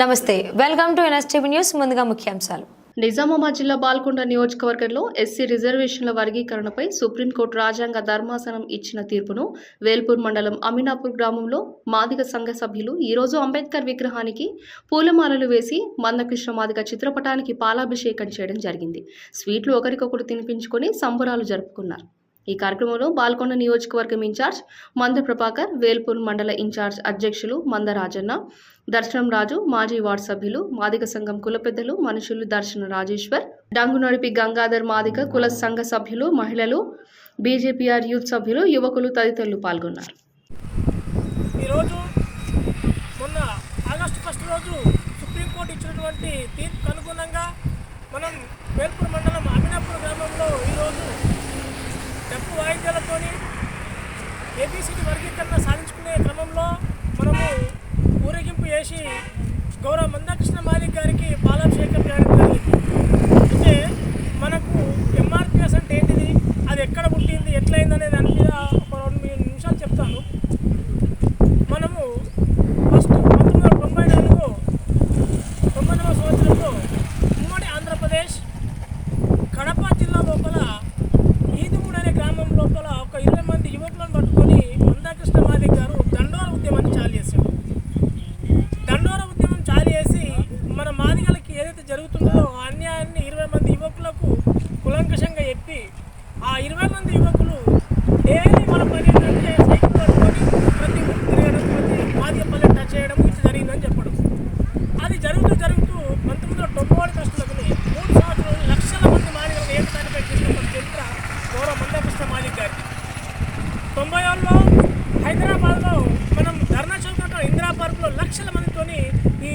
నమస్తే welcome to NSTV news ముందుగా ముఖ్యాంశాలు. నిజామాబాద్ జిల్లా బాల్కొండ నియోజకవర్గంలో ఎస్సీ రిజర్వేషన్ల వర్గీకరణపై సుప్రీంకోర్టు రాజ్యాంగ ధర్మాసనం ఇచ్చిన తీర్పును వేల్పూర్ మండలం అమినాపూర్ గ్రామంలో మాదిగ సంఘ సభ్యులు ఈరోజు అంబేద్కర్ విగ్రహానికి పూలమాలలు వేసి మందకృష్ణ మాదిగ చిత్రపటానికి పాలాభిషేకం చేయడం జరిగింది. స్వీట్లు ఒకరికొకరు తినిపించుకొని సంబరాలు జరుపుకున్నారు. ఈ కార్యక్రమంలో బాల్కొండ నియోజకవర్గం ఇన్ఛార్జ్ మంద ప్రభాకర్ వేల్పూర్ మండల ఇన్ఛార్జ్ అధ్యక్షులు మంద రాజన్న దర్శనం రాజు మాజీ వార్డు సభ్యులు మాదిక సంఘం కుల పెద్దలు మనుషులు దర్శన రాజేశ్వర్ డంగు నడిపి గంగాధర్ మాదిక కుల సంఘ సభ్యులు మహిళలు బీజేపీఆర్ యూత్ సభ్యులు యువకులు తదితరులు పాల్గొన్నారు. ఈరోజు మొన్న ఆగస్టు ఫస్ట్ రోజు సుప్రీంకోర్టు ఇచ్చినటువంటి తీర్పుకు అనుగుణంగా మనం వేల్పూర్ మండలం అమినాపూర్ గ్రామంలో ఈరోజు డప్పు వాయిద్యాలతోని ఏబీసీడీ వర్గీకరణ సాధించుకునే క్రమంలో మనము ఊరేగింపు చేసి గౌరవ మందకృష్ణ మాలిక్ గారికి బాలాభిషేకం చేయడం జరిగింది. అయితే మనకు ఎంఆర్పిఎస్ అంటే ఏంటిది? అది ఎక్కడ పుట్టింది? ఎట్లయింది అనే దాని మీద ఒక రెండు మూడు నిమిషాలు చెప్తాను. మనము ఫస్ట్ పంతొమ్మిది వందల తొంభై నాలుగు తొంభై సంవత్సరంలో ఉమ్మడి ఆంధ్రప్రదేశ్ కడప జిల్లా లోపల ఈదుమూడు అనే గ్రామం లోపల ఒక ఇరవై మంది యువకులను పట్టుకొని మందాకృష్ణ మాదిక్ గారు దండోర ఉద్యమాన్ని చాలు చేశారు దండోర ఉద్యమం చాలు చేసి మన మాదిగలకి ఏదైతే జరుగుతుందో ఆ అన్యాయాన్ని ఇరవై మంది యువకులకు కులంకషంగా చెప్పి ఆ ఇరవై మంది యువకులు డైలీ మన పని ఏంటంటే సైకిల్ పట్టుకొని ప్రతి ఊరు తిరగడం ప్రతి మాదిగ టచ్ చేయడం ఇది జరిగిందని చెప్పడం. అది జరుగుతూ జరుగుతూ పంతొమ్మిది వందల తొంభై ఒకటి కష్టలకుని మూడు సంవత్సరాలు లక్షల మంది మాదిగలను ఏకదానిపై తీసుకున్న చరిత్ర గౌరవ మందకృష్ణ మాదిక్ గారి తొంభై ఏళ్ళలో హైదరాబాద్లో మనం ధర్నా చౌకట్లో ఇందిరా పార్క్లో లక్షల మందితోని ఈ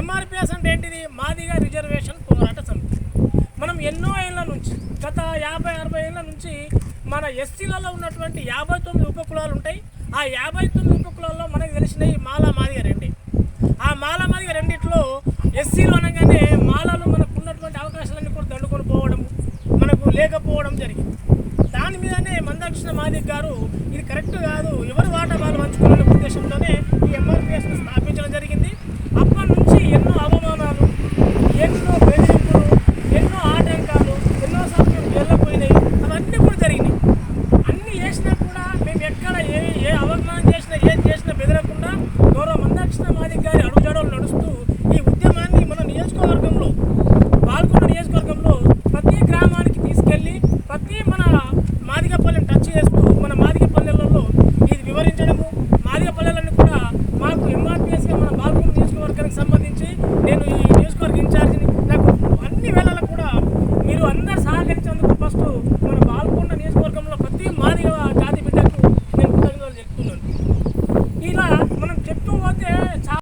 ఎంఆర్పిఎస్ అంటే ఏంటిది? మాదిగా రిజర్వేషన్ పోరాట సమితి. మనం ఎన్నో ఏళ్ళ నుంచి గత యాభై అరవై ఏళ్ళ నుంచి మన ఎస్సీలలో ఉన్నటువంటి యాభై తొమ్మిది ఉపకులాలు ఉంటాయి. ఆ యాభై తొమ్మిది ఉపకులాల్లో మనకు తెలిసినవి మాలా మాదిగ రెండి. ఆ మాల మాదిగ రెండిట్లో ఎస్సీలు అనగానే మాలలు మనకు ఉన్నటువంటి అవకాశాలన్నీ కూడా దండుకొని పోవడం మనకు లేకపోవడం జరిగింది. దాని మీదనే మందాకృష్ణ మాదిక్ గారు ఇది కరెక్ట్ కాదు ఎవరు వాటా వాళ్ళు పంచుకోవాలనే ఉద్దేశంతోనే మందాకృష్ణ మాదిక్ గారి అడుగుజాడలు నడుస్తూ ఈ ఉద్యమాన్ని మన నియోజకవర్గంలో పాల్గొన్న నియోజకవర్గంలో ప్రతి గ్రామానికి తీసుకెళ్ళి ప్రతి మన మాదిగపల్లెని టచ్ చేస్తూ మన మాదిగపల్లెలలో ఇది వివరించడము. మాదిగపల్లెలను కూడా మాకు ఎంఆర్పిఎస్గా మన బాల్కొండ నియోజకవర్గానికి సంబంధించి నేను ఈ నియోజకవర్గ ఇన్ఛార్జ్